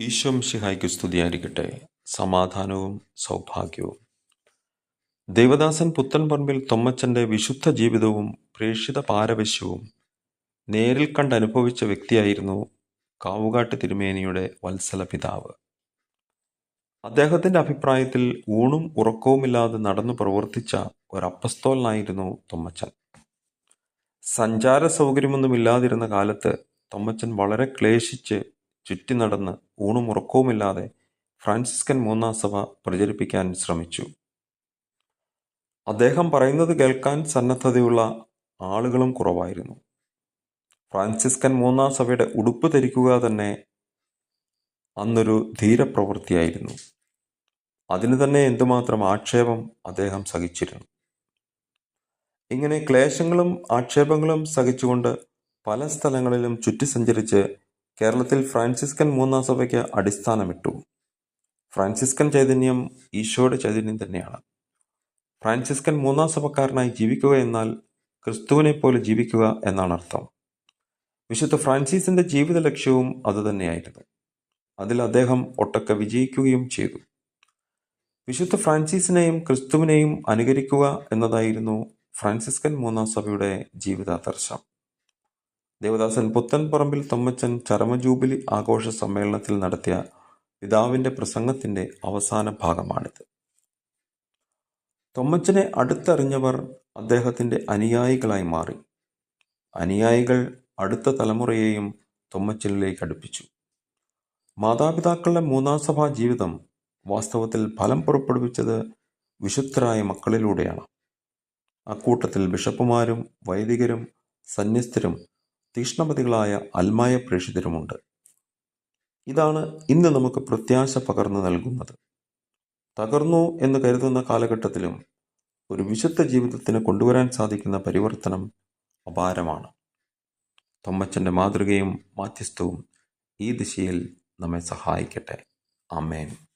ഈശോ ശിഹായ്ക്ക് സ്തുതിയായിരിക്കട്ടെ. സമാധാനവും സൗഭാഗ്യവും. ദേവദാസൻ പുത്തൻപറമ്പിൽ തൊമ്മച്ചന്റെ വിശുദ്ധ ജീവിതവും പ്രേക്ഷിത പാരവശ്യവും നേരിൽ കണ്ടനുഭവിച്ച വ്യക്തിയായിരുന്നു കാവുകാട്ട് തിരുമേനിയുടെ വത്സല പിതാവ്. അദ്ദേഹത്തിന്റെ അഭിപ്രായത്തിൽ ഊണും ഉറക്കവുമില്ലാതെ നടന്നു പ്രവർത്തിച്ച ഒരപ്പസ്തോലനായിരുന്നു തൊമ്മച്ചൻ. സഞ്ചാര സൗകര്യമൊന്നുമില്ലാതിരുന്ന കാലത്ത് തൊമ്മച്ചൻ വളരെ ക്ലേശിച്ച് ചുറ്റി നടന്ന് ഊണും ഉറക്കവുമില്ലാതെ ഫ്രാൻസിസ്കൻ മൂന്നാം സഭ പ്രചരിപ്പിക്കാൻ ശ്രമിച്ചു. അദ്ദേഹം പറയുന്നത് കേൾക്കാൻ സന്നദ്ധതയുള്ള ആളുകളും കുറവായിരുന്നു. ഫ്രാൻസിസ്കൻ മൂന്നാം സഭയുടെ ഉടുപ്പ് ധരിക്കുക തന്നെ അന്നൊരു ധീരപ്രവൃത്തിയായിരുന്നു. അതിന് തന്നെ എന്തുമാത്രം ആക്ഷേപം അദ്ദേഹം സഹിച്ചിരുന്നു. ഇങ്ങനെ ക്ലേശങ്ങളും ആക്ഷേപങ്ങളും സഹിച്ചുകൊണ്ട് പല സ്ഥലങ്ങളിലും ചുറ്റി സഞ്ചരിച്ച് കേരളത്തിൽ ഫ്രാൻസിസ്കൻ മൂന്നാം സഭയ്ക്ക് അടിസ്ഥാനമിട്ടു. ഫ്രാൻസിസ്കൻ ചൈതന്യം ഈശോയുടെ ചൈതന്യം തന്നെയാണ്. ഫ്രാൻസിസ്കൻ മൂന്നാം സഭക്കാരനായി ജീവിക്കുക എന്നാൽ ക്രിസ്തുവിനെ പോലെ ജീവിക്കുക എന്നാണ് അർത്ഥം. വിശുദ്ധ ഫ്രാൻസിസിന്റെ ജീവിത ലക്ഷ്യവും അതുതന്നെയായിരുന്നു അതിൽ അദ്ദേഹം ഒട്ടൊക്കെ വിജയിക്കുകയും ചെയ്തു. വിശുദ്ധ ഫ്രാൻസിസിനെയും ക്രിസ്തുവിനെയും അനുകരിക്കുക എന്നതായിരുന്നു ഫ്രാൻസിസ്കൻ മൂന്നാം സഭയുടെ ജീവിതാദർശം. ദേവദാസൻ പുത്തൻപറമ്പിൽ തൊമ്മച്ചൻ ചരമജൂബിലി ആഘോഷ സമ്മേളനത്തിൽ നടത്തിയ പിതാവിന്റെ പ്രസംഗത്തിന്റെ അവസാന ഭാഗമാണിത്. തൊമ്മച്ചനെ അടുത്തറിഞ്ഞവർ അദ്ദേഹത്തിന്റെ അനുയായികളായി മാറി. അനുയായികൾ അടുത്ത തലമുറയെയും തൊമ്മച്ചനിലേക്ക് അടുപ്പിച്ചു. മാതാപിതാക്കളുടെ മൂന്നാം സഭാ ജീവിതം വാസ്തവത്തിൽ ഫലം പുറപ്പെടുവിച്ചത് വിശുദ്ധരായ മക്കളിലൂടെയാണ്. അക്കൂട്ടത്തിൽ ബിഷപ്പുമാരും വൈദികരും സന്യസ്തരും തീക്ഷ്ണമതികളായ അൽമായ പ്രേക്ഷിതരുമുണ്ട്. ഇതാണ് ഇന്ന് നമുക്ക് പ്രത്യാശ പകർന്നു നൽകുന്നത്. തകർന്നു എന്ന് കരുതുന്ന കാലഘട്ടത്തിലും ഒരു വിശുദ്ധ ജീവിതത്തിന് കൊണ്ടുവരാൻ സാധിക്കുന്ന പരിവർത്തനം അപാരമാണ്. തൊമ്മച്ചന്റെ മാതൃകയും മാധ്യസ്ഥവും ഈ ദിശയിൽ നമ്മെ സഹായിക്കട്ടെ. അമ്മേൻ